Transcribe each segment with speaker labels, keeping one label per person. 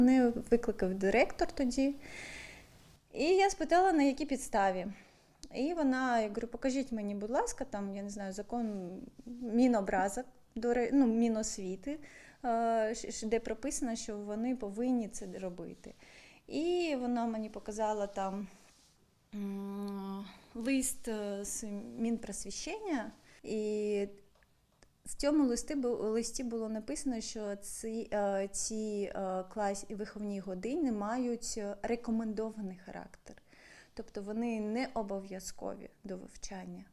Speaker 1: Мене викликав директор тоді. І я спитала, на якій підставі. І вона, я говорю, покажіть мені, будь ласка, там, я не знаю, закон Мінобразок, ну, Міносвіти, е, де прописано, що вони повинні це робити. І вона мені показала там лист е, з Мінпросвіщення, і в цьому листі, листі було написано, що ці, е, ці е, клас і виховні години мають рекомендований характер. Тобто вони не обов'язкові до вивчання.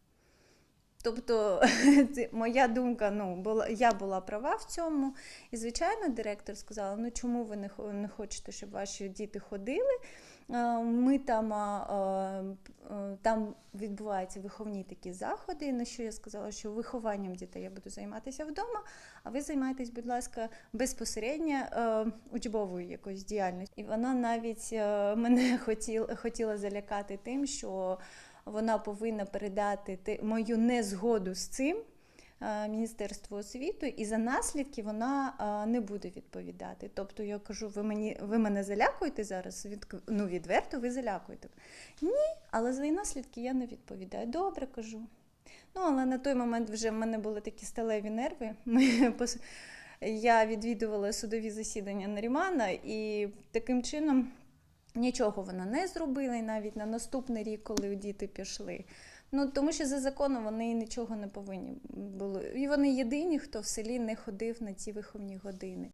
Speaker 1: Тобто, моя думка, ну, була, я була права в цьому. І, звичайно, директор сказала: ну чому ви не хочете, щоб ваші діти ходили? Е, Ми там, е, там відбуваються виховні такі заходи. На що я сказала, що вихованням дітей я буду займатися вдома, а ви займайтесь, будь ласка, безпосередньо е, учбовою якоюсь діяльністю. І вона навіть мене хотіла, хотіла залякати тим, що вона повинна передати мою незгоду з цим. Е, Міністерству освіти, і за наслідки вона е, не буде відповідати. Тобто я кажу, ви мені ви мене залякуєте зараз? Від, ну, відверто ви залякуєте. Ні, але за наслідки я не відповідаю. Добре кажу. Ну, але на той момент вже в мене були такі сталеві нерви. Ми Я відвідувала судові засідання Нарімана, і таким чином нічого вона не зробила, і навіть на наступний рік, коли діти пішли. Ну, тому що за законом вони нічого не повинні були. І вони єдині, хто в селі не ходив на ці виховні години.